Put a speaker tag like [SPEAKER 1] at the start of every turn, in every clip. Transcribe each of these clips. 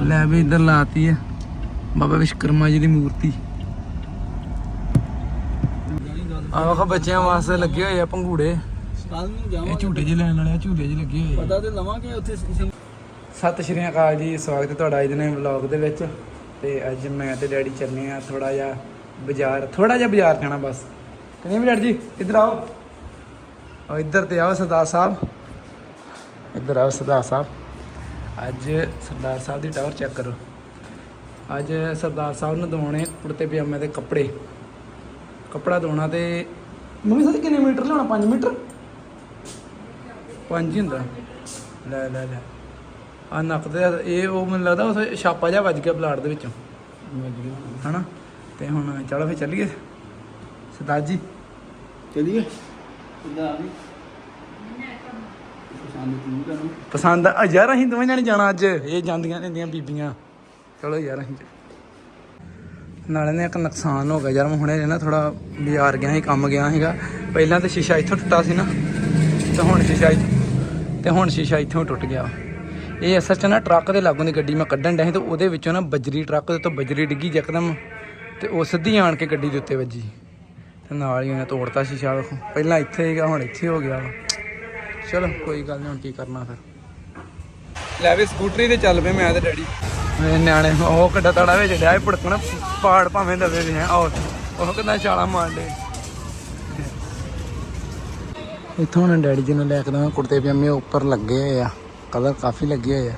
[SPEAKER 1] ਲੈ ਵੀ ਇੱਧਰ ਲਾਤੀ ਆ। ਬਾਬਾ ਵਿਸ਼ਕਰਮਾ ਜੀ ਦੀ ਮੂਰਤੀ। ਆਹ ਵੇਖੋ ਬੱਚਿਆਂ ਵਾਸਤੇ ਲੱਗੇ ਹੋਏ ਆ ਪੰਘੂੜੇ।
[SPEAKER 2] ਕੱਲ ਨੂੰ
[SPEAKER 1] ਇਹ ਝੂਟੇ ਜਿਹੇ ਲੈਣ ਵਾਲੇ ਆ ਝੂਟੇ ਜਿਹੇ ਲੱਗੇ ਹੋਏ
[SPEAKER 2] ਪਤਾ ਤੇ ਲਵਾਂਗੇ ਉੱਥੇ
[SPEAKER 1] ਸਤਿ ਸ਼੍ਰੀ ਅਕਾਲ ਜੀ ਸਵਾਗਤ ਹੈ ਤੁਹਾਡਾ ਅੱਜ ਦੇ ਵਲੌਗ ਦੇ ਵਿੱਚ। ਤੇ ਅੱਜ ਮੈਂ ਤੇ ਡੈਡੀ ਚੱਲੇ ਆ ਥੋੜਾ ਜਿਹਾ ਬਾਜ਼ਾਰ ਥੋੜਾ ਜਿਹਾ ਬਾਜ਼ਾਰ ਜਾਣਾ ਬਸ। ਕਹਿੰਦੇ ਵੀ ਡੈਡੀ ਜੀ ਇੱਧਰ ਆਓ। ਇੱਧਰ ਤੇ ਆਓ ਸਰਦਾਰ ਸਾਹਿਬ। ਇੱਧਰ ਆਓ ਸਰਦਾਰ ਸਾਹਿਬ। ਅੱਜ ਸਰਦਾਰ ਸਾਹਿਬ ਦੀ ਟਾਵਰ ਚੈੱਕ ਕਰੋ। ਅੱਜ ਸਰਦਾਰ ਸਾਹਿਬ ਨੂੰ ਦਵਾਉਣੇ ਕੁੜਤੇ ਪਜਾਮੇ ਦੇ ਕੱਪੜੇ। ਕੱਪੜਾ ਧੋਣਾ ਤੇ ਮੰਮੀ ਸਾਹਿਬ ਕਿੰਨੇ ਮੀਟਰ ਲਿਆਉਣਾ? 5 ਮੀਟਰ? 5 ਹੀ ਹੁੰਦਾ। ਲੈ ਲੈ ਲੈ। ਆ ਨੱਕ ਤੇ ਇਹ ਉਹ ਮੈਨੂੰ ਲੱਗਦਾ ਉਸ ਛਾਪਾ ਜਿਹਾ ਵੱਜ ਗਿਆ ਬਲਾਡ ਦੇ ਵਿੱਚੋਂ। ਹਨਾ? ਤੇ ਹੁਣ ਚਲੋ ਫੇ ਚੱਲੀਏ। ਸਰਦਾਰ ਜੀ।
[SPEAKER 2] ਚਲੀਏ। ਆ ਗਈ ਪਸੰਦ ਤੂੰ ਕਰੂੰ
[SPEAKER 1] ਪਸੰਦ ਆ। ਯਾਰ, ਅਸੀਂ ਦੋਵੇਂ ਜਾਣੇ ਜਾਣਾ ਅੱਜ। ਇਹ ਜਾਂਦੀਆਂ ਰਹਿੰਦੀਆਂ ਬੀਬੀਆਂ। ਚਲੋ ਯਾਰ, ਅਸੀਂ ਨਾਲੇ ਨੇ ਇੱਕ ਨੁਕਸਾਨ ਹੋ ਗਿਆ। ਯਾਰ, ਮੈਂ ਹੁਣੇ ਨਾ ਥੋੜਾ ਬਾਜ਼ਾਰ ਗਿਆ ਸੀ, ਕੰਮ ਗਿਆ ਸੀਗਾ। ਪਹਿਲਾਂ ਤਾਂ ਸ਼ੀਸ਼ਾ ਇੱਥੋਂ ਟੁੱਟਾ ਸੀ ਨਾ। ਤੇ ਹੁਣ ਸ਼ੀਸ਼ਾ ਤੇ ਹੁਣ ਸ਼ੀਸ਼ਾ ਇੱਥੋਂ ਟੁੱਟ ਗਿਆ। ਇਹ ਅਸਲ ਚ ਨਾ ਟਰੱਕ ਦੇ ਲਾਗੋਂ ਦੀ ਗੱਡੀ ਮੈਂ ਕੱਢਣ ਡਿਆ ਸੀ ਤੇ ਉਹਦੇ ਵਿੱਚੋਂ ਨਾ ਬਜਰੀ ਟਰੱਕ ਦੇ ਉੱਤੇ ਬਜਰੀ ਡਿੱਗੀ ਯਕਦਮ। ਤੇ ਉਹ ਸਿੱਧੀ ਆਣ ਕੇ ਗੱਡੀ ਦੇ ਉੱਤੇ ਵੱਜੀ। ਤੇ ਨਾਲ ਹੀ ਉਹਨੇ ਤੋੜਤਾ ਸ਼ੀਸ਼ਾ, ਵੇਖੋ। ਪਹਿਲਾਂ ਇੱਥੇ ਸੀਗਾ, ਹੁਣ ਇੱਥੇ ਹੋ ਗਿਆ। ਚਲੋ ਕੋਈ ਗੱਲ ਨਹੀਂ ਹੁਣ ਕੀ ਕਰਨਾ ਫਿਰ। ਲੈ ਵੀ ਸਕੂਟਰੀ ਤੇ ਚੱਲ ਪਏ ਮੈਂ ਤੇ ਡੈਡੀ। ਮੇਰੇ ਨਿਆਣੇ ਉਹ ਕਿੱਡਾ ਤੜਾ ਵਿੱਚ ਡਿਆ ਸੀ ਭੜਕਣ ਪਾੜ ਭਾਵੇਂ ਦਵੇ ਵੀ ਹੈ ਉਹ ਉਹ ਕਿੰਨਾ ਛਾਲਾ ਮਾਰਦੇ ਇੱਥੋਂ ਹੁਣ ਡੈਡੀ ਜੀ ਨੂੰ ਲੈ ਕੇ ਦਵਾਂ ਕੁੜਤੇ ਪਜਾਮੇ ਉੱਪਰ ਲੱਗੇ ਹੋਏ ਆ। ਕਲਰ ਕਾਫੀ ਲੱਗੇ ਹੋਏ ਆ।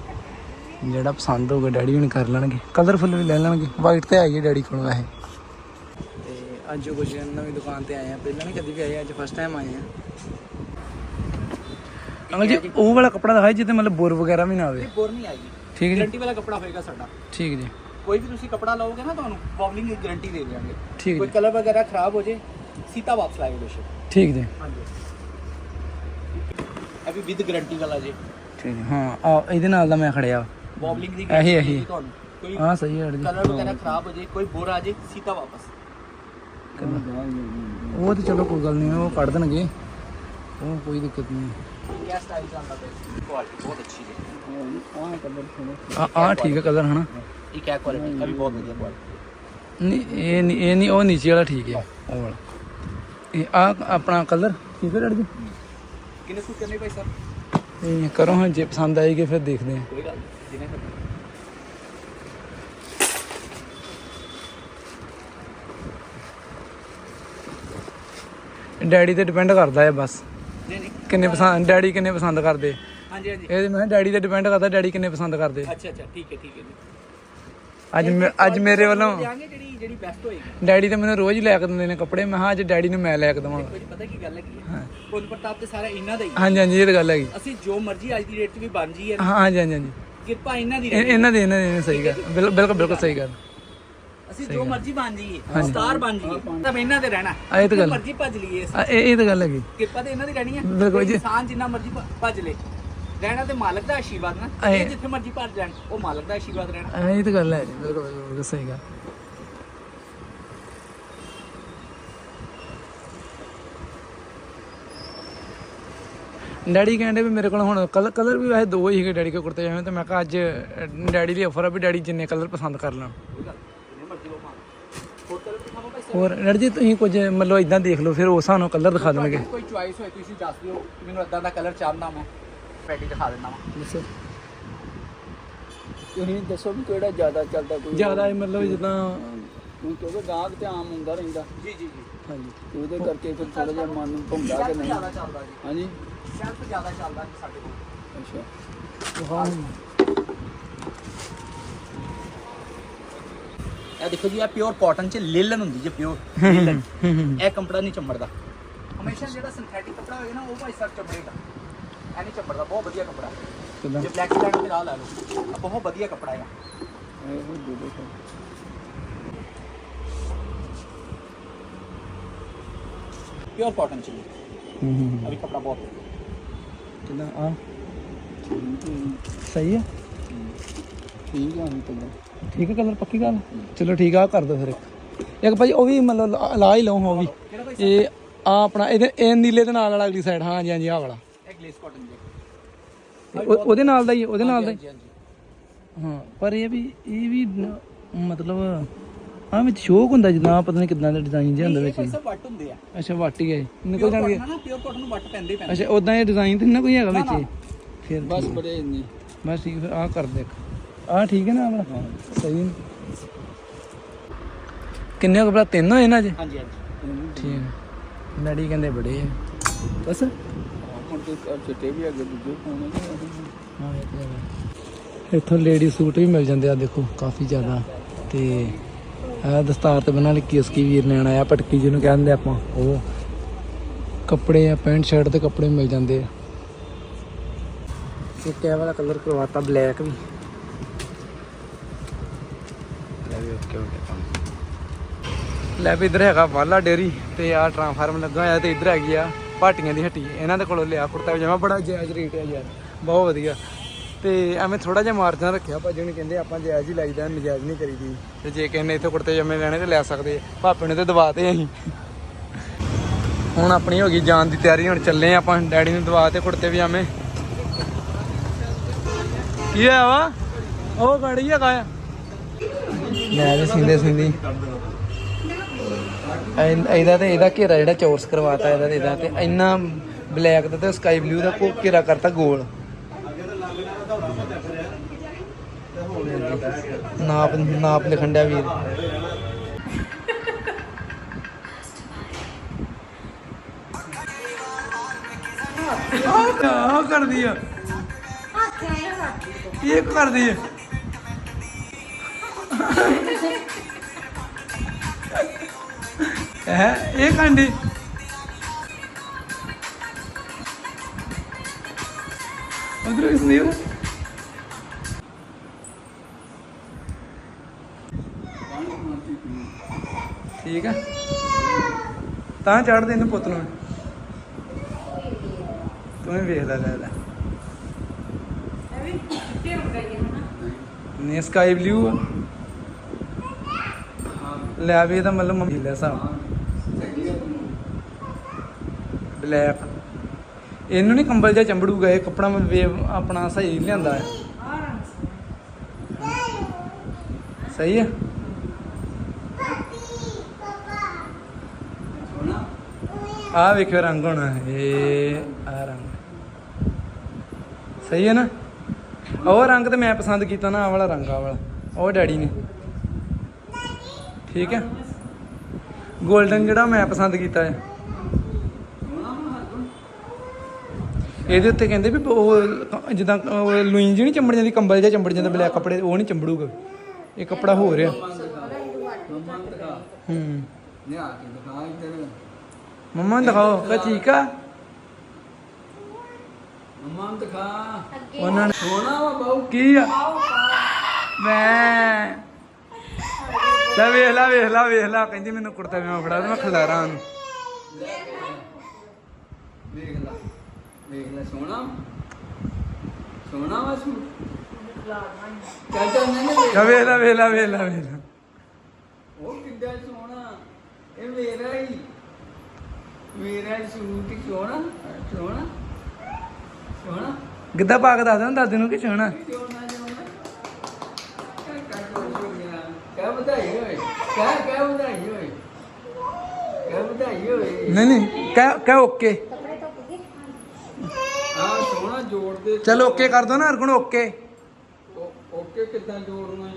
[SPEAKER 1] ਜਿਹੜਾ ਪਸੰਦ ਹੋਊਗਾ ਡੈਡੀ ਹੁਣ ਕਰ ਲੈਣਗੇ। ਕਲਰਫੁੱਲ ਵੀ ਲੈ ਲੈਣਗੇ। ਵਾਈਟ ਤੇ ਆਈ ਹੈ ਡੈਡੀ ਕੋਲ ਵੈਸੇ। ਤੇ ਅੱਜ ਕੁਝ ਨਵੀਂ ਦੁਕਾਨ ਤੇ ਆਏ ਆ। ਪਹਿਲਾਂ ਨਹੀਂ ਕਦੀ ਵੀ ਆਏ ਅੱਜ ਫਸਟ ਟਾਈਮ ਆਏ ਆ। ਅੰਕਲ ਜੀ ਉਹ ਵਾਲਾ ਕੱਪੜਾ ਦਿਖਾਈ ਜਿੱਤੇ ਮਤਲਬ ਬੁਰ ਵਗੈਰਾ ਵੀ ਨਾ ਆਵੇ
[SPEAKER 2] ਬੋਰ ਨਹੀਂ ਆਏਗੀ
[SPEAKER 1] ਠੀਕ ਜੀ।
[SPEAKER 2] ਗਾਰੰਟੀ ਵਾਲਾ ਕੱਪੜਾ ਹੋਏਗਾ ਸਾਡਾ।
[SPEAKER 1] ਠੀਕ ਜੀ।
[SPEAKER 2] ਕੋਈ ਵੀ ਤੁਸੀਂ ਕੱਪੜਾ ਲਓਗੇ ਨਾ ਤੁਹਾਨੂੰ ਬੋਬਲਿੰਗ ਦੀ ਗਾਰੰਟੀ ਦੇ ਦਿਆਂਗੇ।
[SPEAKER 1] ਠੀਕ
[SPEAKER 2] ਕੋਈ
[SPEAKER 1] ਜੀ।
[SPEAKER 2] ਕਲਰ ਵਗੈਰਾ ਖਰਾਬ ਹੋ ਜੇ ਸੀਤਾ ਵਾਪਸ ਲਾਏਗਾ ਬੇਸ਼ੱਕ।
[SPEAKER 1] ਠੀਕ ਜੀ।
[SPEAKER 2] ਹਾਂਜੀ। ਇਹ ਵੀ ਵਿਦ ਗਾਰੰਟੀ ਵਾਲਾ ਜੀ।
[SPEAKER 1] ਠੀਕ ਜੀ ਹਾਂ ਆ ਇਹਦੇ ਨਾਲ ਦਾ ਮੈਂ ਖੜਿਆ।
[SPEAKER 2] ਬੋਬਲਿੰਗ ਦੀ
[SPEAKER 1] ਇਹੀ-
[SPEAKER 2] guarantee
[SPEAKER 1] ਇਹੀ।
[SPEAKER 2] ਮਿਲੇਗੀ ਤੁਹਾਨੂੰ। ਕੋਈ
[SPEAKER 1] ਹਾਂ ਸਹੀ ਹੈ ਜੀ
[SPEAKER 2] ਕਲਰ ਵਗੈਰਾ ਖਰਾਬ ਹੋ ਜੇ ਕੋਈ ਬੋਰ ਆ ਜੇ ਸੀਤਾ ਵਾਪਸ।
[SPEAKER 1] ਉਹ ਤੇ ਚਲੋ ਕੋਈ ਗੱਲ ਨਹੀਂ ਉਹ ਕੱਢ ਦੇਣਗੇ। ਉਹ ਕੋਈ ਦਿੱਕਤ ਨਹੀਂ।
[SPEAKER 2] ਕਿਆ ਸਟਾਈਲ ਚੱਲਦਾ ਪਿਆ। ਕੁਆਲਿਟੀ ਬਹੁਤ ਅੱਛੀ ਹੈ। ਆਹ ਕਲਰ ਸੁਣੋ
[SPEAKER 1] ਆ ਆ ਠੀਕ ਹੈ ਕਲਰ ਹਨਾ?
[SPEAKER 2] ਇਹ ਕਿਆ ਕੁਆਲਿਟੀ ਇਹ ਵੀ ਬਹੁਤ ਵਧੀਆ ਕੁਆਲਿਟੀ
[SPEAKER 1] ਨਹੀਂ ਇਹ ਨਹੀਂ ਇਹ ਨਹੀਂ ਉਹ ਨੀਚੇ ਵਾਲਾ ਠੀਕ ਹੈ। ਉਹ ਵਾਲਾ। ਇਹ ਆ ਆਪਣਾ ਕਲਰ ਠੀਕ ਹੈ ਡੈਡੀ ਜੀ?
[SPEAKER 2] ਕਿੰਨੇ ਸੂਟ ਕਰਨੇ ਭਾਈ ਸਰ?
[SPEAKER 1] ਇਹ ਕਰੋ ਹਾਂ ਜੇ ਪਸੰਦ ਆਏਗੀ ਫਿਰ ਦੇਖਦੇ ਹਾਂ।
[SPEAKER 2] ਕੋਈ ਗੱਲ ਨਹੀਂ, ਜਿੰਨੇ ਕਰਨੇ?
[SPEAKER 1] ਡੈਡੀ ਤੇ ਡਿਪੈਂਡ ਕਰਦਾ ਹੈ ਬਸ।
[SPEAKER 2] ਨਹੀਂ ਨਹੀਂ
[SPEAKER 1] ਕਿੰਨੇ ਪਸੰਦ ਡੈਡੀ ਕਿੰਨੇ ਪਸੰਦ ਕਰਦੇ?
[SPEAKER 2] ਹਾਂਜੀ ਹਾਂਜੀ।
[SPEAKER 1] ਇਹ ਮੈਂ ਡੈਡੀ ਤੇ ਡਿਪੈਂਡ ਕਰਦਾ ਡੈਡੀ ਕਿੰਨੇ ਪਸੰਦ ਕਰਦੇ।
[SPEAKER 2] ਅੱਛਾ ਅੱਛਾ ਠੀਕ ਹੈ ਠੀਕ ਹੈ ਜੀ।
[SPEAKER 1] ਅੱਜ ਮੈਂ- ਅੱਜ ਮੇਰੇ ਵੱਲੋਂ
[SPEAKER 2] ਦਿਆਂਗੇ ਜਿਹੜੀ ਜਿਹੜੀ ਬੈਸਟ ਹੋਏਗੀ।
[SPEAKER 1] ਡੈਡੀ ਤਾਂ ਮੈਨੂੰ ਰੋਜ਼ ਹੀ ਲੈ ਕੇ ਦਿੰਦੇ ਨੇ ਕੱਪੜੇ ਮੈਂ ਹਾਂ ਅੱਜ ਡੈਡੀ ਨੂੰ ਮੈਂ ਲੈ ਕੇ ਦਵਾਂਗਾ।
[SPEAKER 2] ਕੋਈ ਪਤਾ ਕੀ ਗੱਲ ਹੈ? ਕੀ ਹੈ। ਪੁੰਨ ਪ੍ਰਤਾਪ ਤੇ ਸਾਰਾ ਇਹਨਾਂ ਦਾ ਹੀ ਹੈ।
[SPEAKER 1] ਹਾਂਜੀ ਹਾਂਜੀ ਇਹ ਤਾਂ ਗੱਲ ਹੈਗੀ।
[SPEAKER 2] ਅਸੀਂ ਜੋ ਮਰਜ਼ੀ ਅੱਜ ਦੀ ਡੇਟ 'ਚ ਵੀ ਬਣ ਨਾ,
[SPEAKER 1] ਹਾਂ ਹਾਂਜੀ ਹਾਂਜੀ ਹਾਂਜੀ।
[SPEAKER 2] ਕਿਰਪਾ ਇਹਨਾਂ ਦੀ
[SPEAKER 1] ਇਹ-
[SPEAKER 2] ਰਹੇਗੀ
[SPEAKER 1] ਇਹਨਾਂ ਦੇ ਇਹਨਾਂ ਦੇ ਸਹੀ ਗੱਲ। ਬਿਲ- ਬਿਲਕੁਲ ਬਿਲਕੁਲ ਸਹੀ ਗੱਲ।
[SPEAKER 2] ਅਸੀਂ ਜੋ ਮਰਜ਼ੀ ਬਣ ਜਾਈਏ ਸਟਾਰ ਬਣ ਜਾਈਏ ਤਾਂ ਇਹਨਾਂ ਤੇ ਰਹਿਣਾ।
[SPEAKER 1] ਇਹ ਤਾਂ ਗੱਲ
[SPEAKER 2] ਮਰਜ਼ੀ ਭੱਜ ਲਈਏ
[SPEAKER 1] ਆ, ਇਹ ਇਹ ਤਾਂ ਗੱਲ ਹੈਗੀ।
[SPEAKER 2] ਕਿਰਪਾ ਤੇ ਇਹਨਾਂ ਦੀ ਰਹਿਣੀ ਹੈ
[SPEAKER 1] ਬਿਲਕੁਲ ਜੀ।
[SPEAKER 2] ਇਨਸਾਨ ਜਿੰਨਾ ਮਰਜ਼ੀ ਭ- ਭੱਜ ਲੇ। ਰਹਿਣਾ ਤੇ ਮਾਲਕ ਦਾ ਆਸ਼ੀਰਵਾਦ ਨਾ।
[SPEAKER 1] ਇਹ-
[SPEAKER 2] ਇਹ ਜਿੱਥੇ ਮਰਜ਼ੀ ਭੱਜ ਜਾਣ ਉਹ ਮਾਲਕ ਦਾ ਆਸ਼ੀਰਵਾਦ ਰਹਿਣਾ।
[SPEAKER 1] ਆ, ਇਹ ਤਾਂ ਗੱਲ ਹੈ ਜੀ, ਬਿਲਕੁਲ ਬਿਲਕੁਲ ਬਿਲਕੁਲ ਸਹੀ ਗੱਲ। ਡੈਡੀ ਕਹਿੰਦੇ ਵੀ ਮੇਰੇ ਕੋਲ ਹੁਣ ਕਲਰ ਕਲਰ ਵੀ ਵੈਸੇ ਦੋ ਹੀ ਸੀਗੇ ਡੈਡੀ ਕੇ ਕੁੜਤੇ। ਜਾਵੇਂ ਤੇ ਮੈਂ ਕਿਹਾ ਅੱਜ ਡੈਡੀ ਦੀ ਆਫਰ ਆ ਵੀ ਡੈਡੀ ਜਿੰਨੇ ਕਲਰ ਪਸੰਦ ਕਰ ਲੈਣ।
[SPEAKER 2] ਹੋਰ
[SPEAKER 1] ਜੀ ਤੁਸੀਂ ਕੁਝ ਮਤਲਬ ਇਦਾਂ ਦੇਖ ਲਓ ਫਿਰ ਉਸ ਹਿਸਾਬ ਨਾਲ ਕਲਰ ਦਿਖਾ ਦੇਣਗੇ।
[SPEAKER 2] ਕੋਈ ਚੁਆਇਸ ਹੋਏ ਤੁਸੀਂ ਦੱਸ ਦਿਓ ਕਿ ਮੈਨੂੰ ਇਦਾਂ ਦਾ ਕਲਰ ਚਾਹੁੰਦਾ ਮੈਂ। ਪੈਟੀ ਦਿਖਾ ਦਿੰਦਾ ਵਾਂ
[SPEAKER 1] ਦੱਸੋ।
[SPEAKER 2] ਤੁਸੀਂ ਦੱਸੋ ਵੀ ਕਿਹੜਾ ਜ਼ਿਆਦਾ ਚੱਲਦਾ ਕੋਈ
[SPEAKER 1] ਜ਼ਿਆਦਾ ਮਤਲਬ ਜਿੱਦਾਂ
[SPEAKER 2] ਹੁਣ ਕਿਉਂਕਿ ਗਾਹਕ ਤੇ ਆਮ ਹੁੰਦਾ ਰਹਿੰਦਾ। ਜੀ ਜੀ ਜੀ।
[SPEAKER 1] ਹਾਂਜੀ।
[SPEAKER 2] ਤੇ ਉਹਦੇ ਕਰਕੇ ਫਿਰ ਥੋੜਾ ਜਿਹਾ ਮਨ ਨੂੰ ਭੁੰਦਾ ਕਿ ਨਹੀਂ। ਜ਼ਿਆਦਾ ਚੱਲਦਾ ਜੀ।
[SPEAKER 3] ਹਾਂਜੀ।
[SPEAKER 2] ਸ਼ੈਲਫ ਜ਼ਿਆਦਾ ਚੱਲਦਾ ਜੀ ਸਾਡੇ ਕੋਲ।
[SPEAKER 3] ਅੱਛਾ।
[SPEAKER 2] ਇਹ ਦੇਖੋ ਜੀ ਇਹ ਪਿਓਰ ਕਾਟਨ ਚ ਲੇਲਨ ਹੁੰਦੀ ਜੇ ਪਿਓਰ ਲੇਲਨ ਇਹ ਕੰਪੜਾ ਨਹੀਂ ਚੰਬੜਦਾ। ਹਮੇਸ਼ਾ ਜਿਹੜਾ ਸਿੰਥੈਟਿਕ ਕੱਪੜਾ ਹੋਏਗਾ ਨਾ ਉਹ ਭਾਈ ਸਰ ਚੰਬੜੇਗਾ ਇਹ ਨਹੀਂ ਚੰਬੜਦਾ ਬਹੁਤ ਵਧੀਆ ਕੱਪੜਾ।
[SPEAKER 1] ਕਿੱਦਾਂ
[SPEAKER 2] ਜੇ ਬਲੈਕ ਸਲੈਂਡ ਤੇ ਲਾ ਲੈ ਲਓ ਆਹ ਬਹੁਤ ਵਧੀਆ ਕੱਪੜਾ ਹੈ
[SPEAKER 3] ਇਹ ਦੇ ਦੇ
[SPEAKER 2] ਪਿਓਰ ਕਾਟਨ ਚ
[SPEAKER 1] ਹੂੰ ਹੂੰ
[SPEAKER 2] ਅਭੀ ਕੱਪੜਾ ਬਹੁਤ
[SPEAKER 1] ਕਿੱਦਾਂ ਆ ਸਹੀ ਹੈ
[SPEAKER 3] ਠੀਕ ਆ ਹੁਣ ਤਾਂ
[SPEAKER 1] ਠੀਕ ਹੈ ਕਲਰ ਪੱਕੀ ਗੱਲ? ਚਲੋ ਠੀਕ ਆ ਆਹ ਕਰ ਦੋ ਫਿਰ ਇੱਕ। ਇੱਕ ਭਾਈ ਉਹ ਵੀ ਮਤਲਬ ਲਾ- ਲਾ ਹੀ ਲਓ ਉਹ ਵੀ। ਇਹ ਆ ਆਪਣਾ ਇਹਦੇ ਇਹ ਨੀਲੇ ਦੇ ਨਾਲ ਵਾਲਾ ਅਗਲੀ ਸਾਈਡ ਹਾਂ ਜੀ ਹਾਂਜੀ ਆਹ ਵਾਲਾ।
[SPEAKER 2] ਇਹ ਗਲੇਸ ਕਾਟਨ ਜੀ
[SPEAKER 1] ਤੇ ਉਹ- ਉਹਦੇ ਨਾਲ ਦਾ ਹੀ ਉਹਦੇ ਨਾਲ ਦਾ ਹੀ।
[SPEAKER 2] ਹਾਂਜੀ
[SPEAKER 1] ਹਾਂ ਪਰ ਇਹ ਵੀ ਇਹ ਵੀ ਨ- ਮਤਲਬ ਆ ਵਿੱਚ ਸ਼ੋਕ ਹੁੰਦਾ ਜਿੱਦਾਂ ਪਤਾ ਨਹੀਂ ਕਿਦਾਂ ਦਾ ਡਿਜ਼ਾਈਨ ਜਿਹਾ ਹੁੰਦਾ
[SPEAKER 2] ਇਹ
[SPEAKER 1] ਵਿੱਚ।
[SPEAKER 2] ਸਾਹਿਬ ਵੱਟ ਹੁੰਦੇ ਆ।
[SPEAKER 1] ਅੱਛਾ ਵੱਟ ਹੀ ਗਏ ਨਿਕਲ ਜਾਣਗੇ।
[SPEAKER 2] ਨਾ ਪਿਓਰ ਕਾਟਨ ਨੂੰ ਵੱਟ ਪੈਂਦੇ ਹੀ ਪੈਂਦੇ
[SPEAKER 1] ਅੱਛਾ ਉਦਾਂ ਇਹ ਡਿਜ਼ਾਈਨ ਤੇ ਨੀ ਕੋਈ ਹੈਗਾ ਵਿੱਚ? ਇਹ? ਫਿਰ
[SPEAKER 3] ਬਸ ਬੜੇ ਇੰਨੇ।
[SPEAKER 1] ਬਸ ਠੀਕ ਫਿਰ ਆਹ ਕਰ ਦੇ ਆਹ ਠੀਕ ਹੈ ਨਾ ਵਾਲਾ ਸਹੀ ਹੈ। ਕਿੰਨੇ ਕਪੜਾ ਤਿੰਨ ਹੋਏ ਨਾ ਅੱਜ
[SPEAKER 2] ਹਾਂਜੀ ਹਾਂਜੀ।
[SPEAKER 1] ਠੀਕ ਡੈਡੀ ਕਹਿੰਦੇ ਬੜੇ ਆ। ਬਸ।
[SPEAKER 3] ਹੁਣ ਤੇ ਘਰ ਚਿੱਟੇ ਵੀ ਅੱਗੇ ਦੂਜੇ ਪਾਉਣੇ ਨੇ।
[SPEAKER 1] ਹਾਂ ਇਹ ਤਾਂ ਹੈਗਾ। ਇੱਥੋਂ ਲੇਡੀ ਸੂਟ ਵੀ ਮਿਲ ਜਾਂਦੇ ਆ ਦੇਖੋ ਕਾਫੀ ਜ਼ਿਆਦਾ। ਤੇ ਇਹ ਦਸਤਾਰ ਤੇ ਬਣਾ ਲਈ ਕਿਸਕੀ ਵੀਰ ਨੇ ਆਇਆ ਪਟਕੀ ਜਿਹਨੂੰ ਕਹਿੰਦੇ ਆਪਾਂ ਉਹ। ਕੱਪੜੇ ਆ ਪੈਂਟ ਸ਼ਰਟ ਤੇ ਕੱਪੜੇ ਮਿਲ ਜਾਂਦੇ ਆ। ਇਹ ਵਾਲਾ ਕਲਰ ਕਰਵਾਤਾ ਬਲੈਕ ਵੀ ਲੈ ਵੀ ਓਕੇ ਓਕੇ ਲੈ ਵੀ ਇਧਰ ਹੈਗਾ ਵਾਲਾ ਡੇਰੀ ਤੇ ਆ ਟ੍ਰਾਂਸਫਾਰਮ ਲੱਗਾ ਹੋਇਆ ਤੇ ਇਧਰ ਹੈਗੀ ਆ ਭਾਟੀਆਂ ਦੀ ਹੱਟੀ। ਇਹਨਾਂ ਦੇ ਕੋਲੋਂ ਲਿਆ, ਕੁੜਤਾ ਪਜਾਮਾ ਬੜਾ ਜਾਇਜ਼ ਰੇਟ ਹੈ ਯਾਰ, ਬਹੁਤ ਵਧੀਆ। ਤੇ ਐਵੇਂ ਥੋੜਾ ਜਿਹਾ ਮਾਰਜਨ ਰੱਖਿਆ ਭਾਜੀ ਨੇ ਕਹਿੰਦੇ ਆਪਾਂ ਜਾਇਜ਼ ਹੀ ਲਾਈਦਾ ਨਜਾਇਜ਼ ਨਹੀਂ ਕਰੀਦੀ। ਤੇ ਜੇ ਕਿਸੇ ਨੇ ਇੱਥੇ ਕੁੜਤੇ ਪਜਾਮੇ ਲੈਣੇ ਤੇ ਲੈ ਸਕਦੇ। ਆ। ਭਾਪੇ ਨੇ ਤੇ ਦਵਾਤੇ ਅਸੀਂ। ਹੁਣ ਆਪਣੀ ਹੋ ਗਈ ਜਾਣ ਦੀ ਤਿਆਰੀ, ਹੁਣ ਚੱਲੇ ਆਪਾਂ, ਡੈਡੀ ਨੂੰ ਦਵਾ ਤੇ ਕੁੜਤੇ ਪਜਾਮੇ। ਕੀ ਆ ਵਾ? ਉਹ ਗਾੜੀ ਹੈਗਾ ਆ ਲੈ ਵੀ ਸਿੰਦੇ ਸਿੰਦੀ। ਇਹਦਾ ਤੇ ਇਹਦਾ ਘੇਰਾ ਜਿਹੜਾ ਚੌਰਸ ਕਰਵਾਤਾ ਇਹਦਾ ਤੇ ਇਹਦਾ ਤੇ ਇੰਨਾ ਬਲੈਕ ਦਾ ਤੇ ਸਕਾਈ ਬਲੂ ਦਾ ਕੋ ਘੇਰਾ ਕਰਤਾ ਗੋਲ। ਨਾਪ ਨਾਪ ਲਿਖਣ ਡਿਆ ਵੀਰ। ਆ। ਕਰਦੀ ਆ। ਇਹ ਕਰਦੀ ਆ। ਹੈ ਇਹ ਕਾਂਡੀ। ਉਧਰ ਇਸ ਨਹੀਂ ਠੀਕ ਆ। ਤਾਂ ਚੜ ਦੇ ਇਹਨੂੰ ਪੁੱਤ ਨੂੰ। ਤੂੰ ਵੀ ਵੇਖ ਲੈ। ਲੈ ਲੈ ਨੇ। ਸਕਾਈ ਬਲੂ ਆ। ਲੈ ਵੀ ਇਹਦਾ ਮਤਲਬ ਮੰਮੀ ਲੈ ਸਾਹਿਬ ਬਲੈਕ। ਇਹਨੂੰ ਨਹੀਂ ਕੰਬਲ ਜਿਹਾ ਚੰਬੜੂਗਾ ਇਹ ਕੱਪੜਾ ਮੈਂ ਵੇ- ਆਪਣਾ ਸਹੀ ਲਿਆਂਦਾ। ਹੈ ਸਹੀ ਹੈ ਆ ਵੇਖਿਓ ਰੰਗ ਹੋਣਾ। ਇਹ ਆ ਰੰਗ। ਸਹੀ ਹੈ ਨਾ? ਉਹ ਰੰਗ ਤੇ ਮੈਂ ਪਸੰਦ ਕੀਤਾ ਨਾ ਆ ਵਾਲਾ ਰੰਗ ਆ ਵਾਲਾ। ਉਹ ਡੈਡੀ ਨੇ। ਠੀਕ ਹੈ। 골ਡਨ ਜਿਹੜਾ ਮੈਂ ਪਸੰਦ ਕੀਤਾ ਹੈ। ਇਹਦੇ ਉੱਤੇ ਕਹਿੰਦੇ ਵੀ ਉਹ ਜਿੱਦਾਂ ਉਹ ਲੂਈਨ ਜਿਹੀ ਨਹੀਂ ਚੰਬੜ ਜਾਂਦੀ ਕੰਬਲ ਜਿਹਾ ਚੰਬੜ ਜਾਂਦਾ ਬਲੈਕ ਕੱਪੜੇ ਉਹ ਨਹੀਂ ਚੰਬੜੂਗਾ। ਇਹ ਕੱਪੜਾ ਹੋ ਰਿਹਾ ਹੂੰ। ਮੰਮਾ ਨੂੰ ਦਿਖਾਓ ਕਹ ਠੀਕ ਆ?
[SPEAKER 3] ਮੰਮਾ ਨੂੰ ਦਿਖਾ।
[SPEAKER 1] ਉਹਨਾਂ ਨੇ
[SPEAKER 3] ਸੋਹਣਾ ਵਾ ਬਾਉ
[SPEAKER 1] ਕੀ ਆ? ਮੈਂ ਲੈ ਵੇਖ ਲਾ ਵੇਖ ਲਾ ਵੇਖ ਲਾ। ਕਹਿੰਦੀ ਮੈਨੂੰ ਕੁੜਤਾ ਮੈਂ ਫੜਾ ਮੈਂ ਖਿਲਾਰਾਂ ਉਹਨੂੰ
[SPEAKER 3] ਵੇਖ ਲੈ ਵੇਖ ਲੈ ਸੋਹਣਾ। ਸੋਹਣਾ ਵਾ ਸੂ ਚਾਚਾ ਨੇ ਨੇ
[SPEAKER 1] ਕਹ ਵੇਖ ਲਾ ਵੇਖ ਲਾ ਵੇਖ ਲਾ ਵੇਖ ਲਾ
[SPEAKER 3] ਉਹ ਕਿੱਡਾ ਸੋਹਣਾ। ਇਹ ਮੇਰਾ ਹੀ। ਮੇਰਾ ਹੀ ਸੂਟ ਹੀ ਸੋਹਣਾ ਸੋਹਣਾ। ਸੋਹਣਾ।
[SPEAKER 1] ਗਿੱਧਾ ਪਾ ਕੇ ਦੱਸ ਦੇਣਾ ਦਾਦੀ ਨੂੰ ਕਿ ਸੋਹਣਾ।
[SPEAKER 3] ਸੋਹਣਾ ਸੋਹਣਾ। ਕਹਿ ਵਧਾਈ ਹੋਏ ਕਹਿ ਕਹਿ ਵਧਾਈ ਹੋਏ। ਕਹਿ ਵਧਾਈ ਹੋਏ।
[SPEAKER 1] ਨਹੀਂ ਨਹੀਂ ਕਹਿ ਕਹਿ ਓਕੇ।
[SPEAKER 3] ਆ ਸੋਹਣਾ ਜੋੜ ਦੇ
[SPEAKER 1] ਚਲ ਓਕੇ ਕਰ ਦੋ ਨਾ ਹਰਗੁਣ ਓਕੇ।
[SPEAKER 3] ਓ- ਓਕੇ ਕਿੱਦਾਂ ਜੋੜਨਾ ਹੈ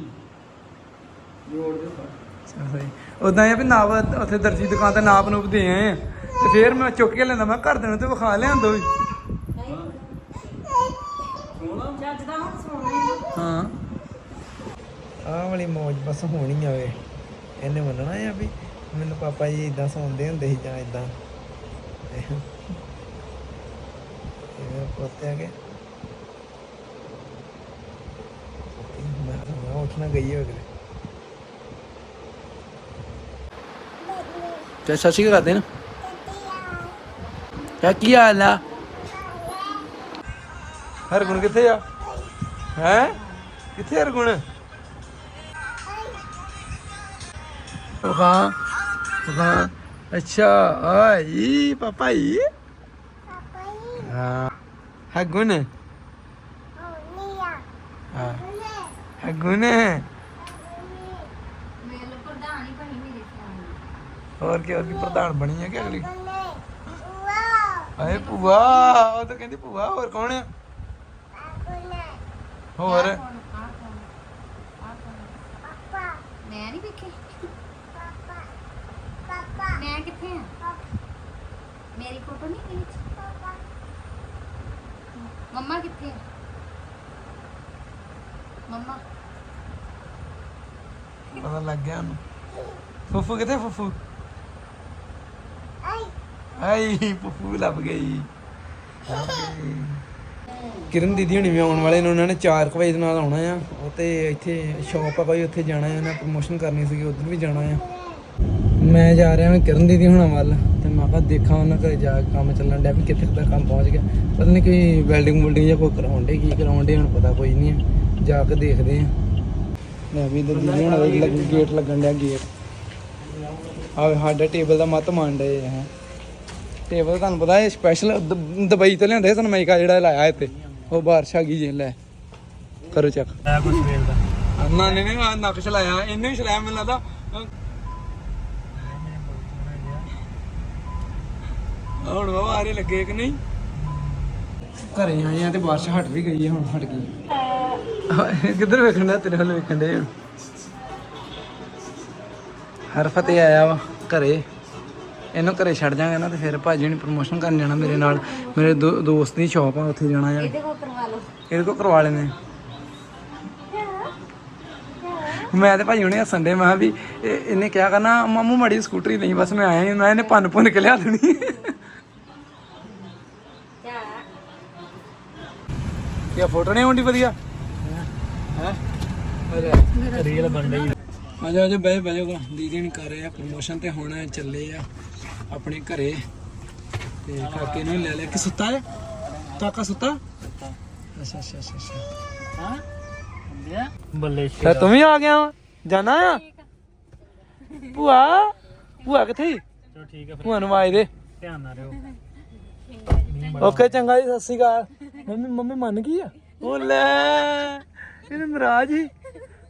[SPEAKER 3] ਜੋੜ ਦੇ
[SPEAKER 1] ਉਦਾਂ ਇਹ ਵੀ ਨਾਪ ਉੱਥੇ ਦਰਜੀ ਦੁਕਾਨ ਤੇ ਨਾਪ ਨੂਪ ਦੇ ਆਏ ਆ। ਤੇ ਫੇਰ ਮੈਂ ਚੁੱਕ ਕੇ ਲੈਂਦਾ ਮੈਂ ਘਰ ਦੇ ਨੂੰ ਤੇ ਵਿਖਾ ਲਿਆਂਦੋ ਵੀ।
[SPEAKER 3] ਸੋਹਣਾ।
[SPEAKER 1] ਹਾਂ। ਆਹ ਵਾਲੀ ਮੌਜ ਬਸ ਹੋਣੀ ਆਵੇ ਇਹਨੇ ਮੰਨਣਾ ਆ ਵੀ ਮੈਨੂੰ ਪਾਪਾ ਜੀ ਇਦਾਂ ਸੌਂਦੇ ਹੁੰਦੇ ਸੀ ਜਾਂ ਇਦਾਂ ਇਹ ਪੁੱਤ ਆ ਕੇ। ਮੈਂ ਉੱਠਣਾ ਗਈ ਹੋ ਗਏ ਤੇ ਅਕਾਲ ਕਰਦੇ ਨਾ। ਕਿਆ ਕੀ ਹਾਲ ਆ? ਹਰਗੁਣ ਕਿੱਥੇ ਆ? ਹੈ? ਕਿੱਥੇ ਹਰਗੁਣ? ਹਾਂ ਹਾਂ ਅੱਛਾ ਆਈ ਪਾਪਾ ਹੀ। ਹਾਂ। ਹਰਗੁਣ ਹਾਂ। ਅੱਗੂ ਨੇ
[SPEAKER 4] ਮੇਲ ਪ੍ਰਧਾਨ ਹੀ ਬਣੀ ਮੇਰੇ ਫੋਨ
[SPEAKER 1] ਹੋਰ ਕੀ ਹੋਰ ਕੀ ਪ੍ਰਧਾਨ ਬਣੀ ਹੈ ਕਿ ਅਗਲੀ? ਆਏ ਭੂਆ। ਉਹ ਤਾਂ ਕਹਿੰਦੀ ਭੂਆ ਹੋਰ ਕੌਣ ਆ? ਹੋਰ?
[SPEAKER 4] ਮੈਂ ਨਹੀਂ ਵੇਖੇ। ਮੈਂ ਕਿੱਥੇ ਆ? ਮੇਰੀ ਫੋਟੋ ਨਹੀਂ ਖਿੱਚ ਮੰਮਾ ਕਿੱਥੇ ਆ? ਮੰਮਾ।
[SPEAKER 1] ਪਤਾ ਲੱਗ ਗਿਆ ਉਹਨੂੰ। ਫੁੱਫੂ ਕਿੱਥੇ ਫੁੱਫੂ? ਆਈ। ਫੁੱਫੂ ਲੱਭ ਗਈ। ਕਿਰਨ ਦੀਦੀ ਹੁਣੀ ਵੀ ਆਉਣ ਵਾਲੇ ਨੇ ਉਹਨਾਂ ਨੇ 4 ਵਜੇ ਦੇ ਨਾਲ ਆਉਣਾ ਆ। ਉਹ ਤੇ ਇੱਥੇ ਸ਼ਾਪ ਆ ਕੋਈ ਉੱਥੇ ਜਾਣਾ ਹੈ ਉਹਨਾਂ ਪ੍ਰਮੋਸ਼ਨ ਕਰਨੀ ਸੀਗੀ ਉਧਰ ਵੀ ਜਾਣਾ ਆ। ਮੈਂ ਜਾ ਰਿਹਾ ਹਾਂ ਕਿਰਨ ਦੀਦੀ ਹੁਣਾਂ ਵੱਲ ਤੇ ਮੈਂ ਕਿਹਾ ਦੇਖਾਂ ਉਹਨਾਂ ਘਰੇ ਜਾ ਕੇ ਕੰਮ ਚੱਲਣ ਡਿਆ ਵੀ ਕਿੱਥੇ ਤੱਕ ਕੰਮ ਪਹੁੰਚ ਗਿਆ। ਪਤਾ ਨਹੀਂ ਕੋਈ ਵੈਲਡਿੰਗ ਵੁਲਡਿੰਗ ਜਾਂ ਕੋਈ ਕਰਾਉਣ ਡੇ ਕੀ ਕਰਾਉਣ ਡੇ ਹੁਣ ਪਤਾ ਕੋਈ ਨਹੀਂ ਹੈ ਜਾ ਕੇ ਦੇਖਦੇ ਆ। ਲੈ ਵੀ ਇੱਧਰ ਦੀਦੀ ਹੁਣਾਂ ਦਾ ਲੱਗ ਗੇਟ ਲੱਗਣ ਡਿਆ ਗੇਟ ਆ ਸਾਡਾ ਟੇਬਲ ਦਾ ਮੱਤ ਮੰਨ ਡੇ ਹੈ ਟੇਬਲ ਤੁਹਾਨੂੰ ਪਤਾ ਹੈ ਸਪੈਸ਼ਲ ਦੁਬਈ ਤੋਂ ਲਿਆਂਦੇ ਸਨਮਾਈਕਾ ਜਿਹੜਾ ਲਾਇਆ ਇੱਥੇ। ਉਹ ਬਾਰਿਸ਼ ਆ ਗਈ ਜੇ ਲੈ। ਕਰੋ ਚੱਕ
[SPEAKER 3] ਕੁਝ ਵੇਲਦਾ
[SPEAKER 1] ਨਾ ਨੇ ਨੇ ਨਕਸ਼ ਲਾਇਆ ਇਹਨੇ ਚਲਾਇਆ ਮੈਨੂੰ ਹੁਣ ਉਹ ਆਰੇ ਲੱਗੇ ਕਿ ਨਹੀਂ? ਘਰੇ ਆਏ ਆ ਤੇ ਬਾਰਿਸ਼ ਹਟ ਵੀ ਗਈ ਹੈ ਹੁਣ ਹਟ ਗਈ। ਕਿੱਧਰ ਵੇਖਣ ਦਾ ਤੇਰੇ ਵੱਲ ਵੇਖਣ ਦੇ ਹਰ ਫਤਿਹ ਆਇਆ ਵਾ ਘਰੇ। ਇਹਨੂੰ ਘਰੇ ਛੱਡ ਜਾਾਂਗੇ ਨਾ ਤੇ ਫਿਰ ਭਾਜੀ ਨੇ ਪ੍ਰਮੋਸ਼ਨ ਕਰਨ ਜਾਣਾ ਮੇਰੇ ਨਾਲ। ਮੇਰੇ ਦੋ- ਦੋਸਤ ਦੀ ਸ਼ਾਪ ਆ ਉੱਥੇ ਜਾਣਾ ਯਾਰ
[SPEAKER 4] ਇਹਦੇ ਕੋਲ ਕਰਵਾ ਲਓ।
[SPEAKER 1] ਇਹਦੇ ਕੋ ਕਰਵਾ ਲੈਨੇ ਮੈਂ ਤੇ ਭਾਈ ਹੁਣੇ ਹੱਸਣ ਦੇ ਮੈਂ ਕਿਹਾ ਵੀ ਇਹ- ਇਹਨੇ ਕਿਹਾ ਕਰਨਾ ਮਾਮੂ ਮੜੀ ਸਕੂਟਰੀ ਨਹੀਂ ਬਸ ਮੈਂ ਆਇਆ ਹੀ, ਮੈਂ ਇਹਨੇ ਭੰਨ ਭੁੰਨ ਕੇ ਲਿਆ ਦੇਣੀ। ਇਹ ਫੋਟੋ ਨਹੀਂ ਆਉਂਦੀ ਵਧੀਆ? ਹੈ?
[SPEAKER 3] ਰੀਲ ਬਣ ਗਈ।
[SPEAKER 1] ਆਜਾ ਆਜਾ ਬਹਿ ਬਹਿ ਜਾਓ ਦੀਦੀ ਨੇ ਕਰ ਰਹੇ ਆ ਪ੍ਰਮੋਸ਼ਨ ਤੇ ਹੁਣ ਚੱਲੇ ਆ ਆਪਣੇ ਘਰੇ। ਤੇ ਕਾਕੇ ਨੂੰ ਲੈ ਲਿਆ। ਕਿ ਸੁੱਤਾ ਹੈ? ਕਾਕਾ ਸੁੱਤਾ? ਅੱਛਾ ਅੱਛਾ ਅੱਛਾ
[SPEAKER 3] ਹਾਂ? ਬੱਲੇ
[SPEAKER 1] ਤੇ ਤੂੰ ਵੀ ਆ ਗਿਆ? ਜਾਣਾ ਆ? ਭੂਆ? ਭੂਆ ਕਿੱਥੇ?
[SPEAKER 3] ਚਲੋ ਠੀਕ ਹੈ
[SPEAKER 1] ਭੂਆ ਨੂੰ ਆਵਾਜ਼ ਦੇ।
[SPEAKER 3] ਧਿਆਨ ਨਾਲ ਰਹੋ।
[SPEAKER 1] ਓਕੇ ਚੰਗਾ ਜੀ ਸਤਿ ਸ਼੍ਰੀ ਅਕਾਲ। ਮੰਮੀ ਮੰਮੀ ਮੰਨ ਗਈ ਆ? ਉਹ ਲੈ ਇਹਨੇ ਨਾਰਾਜ਼ ਹੀ।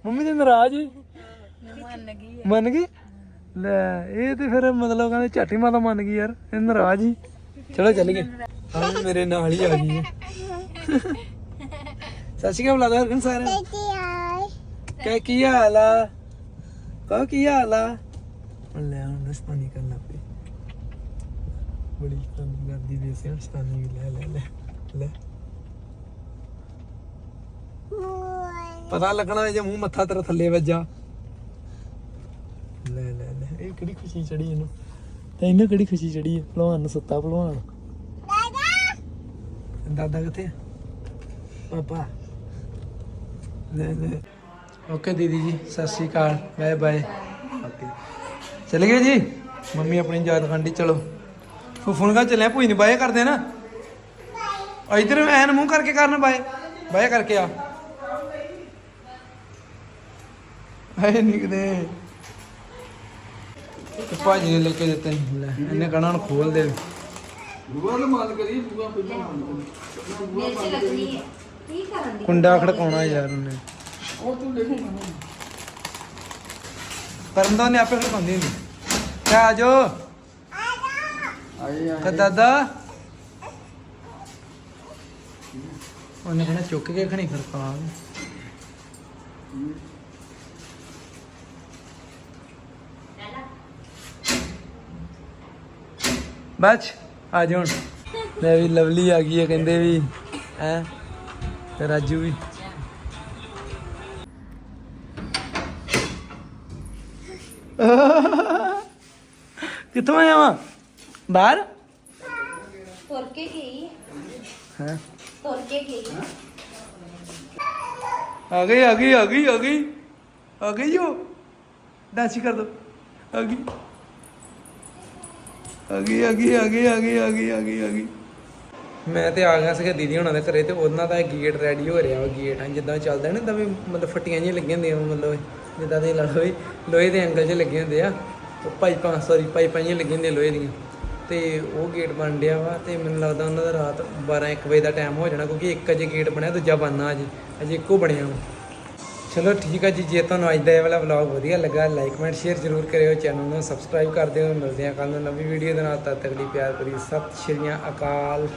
[SPEAKER 1] ਮੰਮੀ ਤੇ ਨਾਰਾਜ਼ ਹੀ।
[SPEAKER 4] ਮੰਨ ਗਈ
[SPEAKER 1] ਮੰਨ ਗਈ? ਲੈ ਇਹ ਤੇ ਫਿਰ ਮਤਲਬ ਕਹਿੰਦੇ ਝਾਟੀ ਮਾਤਾ ਮੰਨ ਗਈ ਯਾਰ ਇਹ ਨਾਰਾਜ਼ ਹੀ। ਚਲੋ ਚੱਲ ਗਏ ਹਾਂ ਮੇਰੇ ਨਾਲ ਹੀ ਆ ਗਈ ਹੈ ਸਤਿ ਸ਼੍ਰੀ ਅਕਾਲ ਬੁਲਾਦਾ ਹਰਗਨ ਨੂੰ। ਕਹਿ ਕੀ ਹਾਲ ਆ? ਕਹੋ ਕੀ ਹਾਲ ਆ? ਲੈ ਹੁਣ ਸਤਾਨੀ ਕਰਨ ਪਈ ਬੜੀ ਸਤਾਨੀ ਕਰਦੀ ਵੀ ਸੀ ਸਤਾਨੀ ਲੈ ਲੈ ਲੈ। ਪਤਾ ਲੱਗਣਾ ਜੇ ਮੂੰਹ ਮੱਥਾ ਤੇਰਾ ਥੱਲੇ ਵੱਜਾ। ਲੈ ਲੈ ਲੈ, ਇਹ ਕਿਹੜੀ ਖੁਸ਼ੀ ਚੜੀ ਇਹਨੂੰ? ਤੇ ਇਹਨੂੰ ਕਿਹੜੀ ਖੁਸ਼ੀ ਚੜੀ ਹੈ ਭਲਵਾਨ ਨੂੰ ਸੁੱਤਾ ਭਲਵਾਨ। ਦਾਦਾ ਕਿੱਥੇ ਪਾਪਾ। ਲੈ ਲੈ। ਓਕੇ ਦੀਦੀ ਜੀ, ਸਤਿ ਸ਼੍ਰੀ ਅਕਾਲ। Bye bye. ਓਕੇ। ਚਲੇ ਗਏ ਜੀ? ਮੰਮੀ ਆਪਣੀ ਯਾਦ ਖਾਂਡੀ ਚਲੋ। ਫੁੱਫੂ ਨੂੰ ਕਹ ਚੱਲਿਆ, ਭੂਈ ਨੇ ਬਾਏ ਕਰਦੇ ਨਾ? ਇਧਰ ਐਨ ਮੂੰਹ ਕਰਕੇ ਕਰਨ, ਬਾਏ। ਬਾਏ ਕਰਕੇ ਆ। ਹਾਏ ਨਿਕਦੇ ਤੇ ਭਾਜੀ ਨੇ ਲੈ ਕੇ ਦਿੱਤੇ ਲੈ ਇਹਨੇ ਕਹਣਾ ਹੁਣ ਖੋਲ ਦੇ।
[SPEAKER 4] ਮੇਰੇ ਚ ਲੱਗਣੀ ਹੈ। ਕੀ ਕਰਨ ਦੀ?
[SPEAKER 1] ਕੁੰਡਾ ਖੜਕਾਉਣਾ ਯਾਰ ਉਹਨੇ। ਕਰਨ ਦਾ ਨੇ ਆਪੇ ਖੜਕਾਉਂਦੀ ਨਹੀਂ ਕਹ ਆ ਜੋ ਕਹ ਦਾਦਾ? ਉਹਨੇ ਕਹਿਣਾ ਚੁੱਕ ਕੇ ਖਣੀ ਖੜਕਾ ਬੱਚ ਆ ਜਾ ਹੁਣ। ਲੈ ਵੀ ਲਵਲੀ ਆ ਗਈ ਹੈ ਕਹਿੰਦੇ ਵੀ ਹੈ ਤੇ ਰਾਜੂ ਵੀ। ਕਿੱਥੋਂ ਆਇਆ ਵਾ? ਬਾਹਰ?
[SPEAKER 4] ਤੁਰ ਕੇ ਗਈ।
[SPEAKER 1] ਹੈ?
[SPEAKER 4] ਤੁਰ ਕੇ ਗਈ।
[SPEAKER 1] ਆ ਗਈ ਆ ਗਈ ਆ ਗਈ ਆ ਗਈ। ਆ ਗਈ ਜੋ ਡਾਂਸ ਕਰ ਦੋ। ਆ ਗਈ। ਆ ਗਈ ਆ ਗਈ ਆ ਗਈ, ਆ ਮੈਂ ਤੇ ਆ ਗਿਆ ਸੀਗਾ ਦੀਦੀ ਹੁਣਾਂ ਦੇ ਘਰੇ ਤੇ ਉਹਨਾਂ ਦਾ ਗੇਟ ਰੈਡੀ ਹੋ ਰਿਹਾ ਵਾ, ਗੇਟ ਆ ਜਿੱਦਾਂ ਚੱਲਦਾ ਨਾ ਤਾਂ ਵੀ ਮਤਲਬ ਫੱਟੀਆਂ ਜਿਹੀਆਂ ਲੱਗੀਆਂ ਹੁੰਦੀਆਂ ਮਤਲਬ ਜਿੱਦਾਂ ਦੇ ਲਾ ਲਓ ਲੋਹੇ ਦੇ ਐਂਗਲ 'ਚ ਲੱਗੇ ਹੁੰਦੇ ਆ ਪਾਈਪਾਂ ਸੌਰੀ ਪਾਈਪਾਂ ਜਿਹੀਆਂ ਲੱਗੀਆਂ ਹੁੰਦੀਆਂ ਲੋਹੇ ਦੀਆਂ। ਤੇ ਉਹ ਗੇਟ ਬਣ ਡਿਆ ਵਾ ਤੇ ਮੈਨੂੰ ਲੱਗਦਾ ਉਹਨਾਂ ਦਾ ਰਾਤ 12 1 ਵਜੇ ਦਾ ਟਾਈਮ ਹੋ ਜਾਣਾ, ਕਿਉਂਕਿ ਇੱਕ ਅਜੇ ਗੇਟ ਬਣਿਆ, ਦੂਜਾ ਬਣਨਾ ਅਜੇ ਅਜੇ ਇੱਕੋ ਬਣਿਆ ਵਾ। ਚਲੋ ਠੀਕ ਹੈ ਜੀ, ਜੇ ਤੁਹਾਨੂੰ ਅੱਜ ਦਾ ਇਹ ਵਾਲਾ ਵਲੌਗ ਵਧੀਆ ਲੱਗਾ ਲਾਈਕ ਕਮੈਂਟ ਸ਼ੇਅਰ ਜ਼ਰੂਰ ਕਰਿਓ ਚੈਨਲ ਨੂੰ ਸਬਸਕ੍ਰਾਈਬ ਕਰ ਦਿਓ, ਮਿਲਦੇ ਹਾਂ ਕੱਲ ਨੂੰ ਨਵੀਂ ਵੀਡੀਓ ਦੇ ਨਾਲ, ਤਦ ਤੱਕ ਲਈ ਪਿਆਰ ਭਰੀ ਸਤਿ ਸ਼੍ਰੀ ਅਕਾਲ।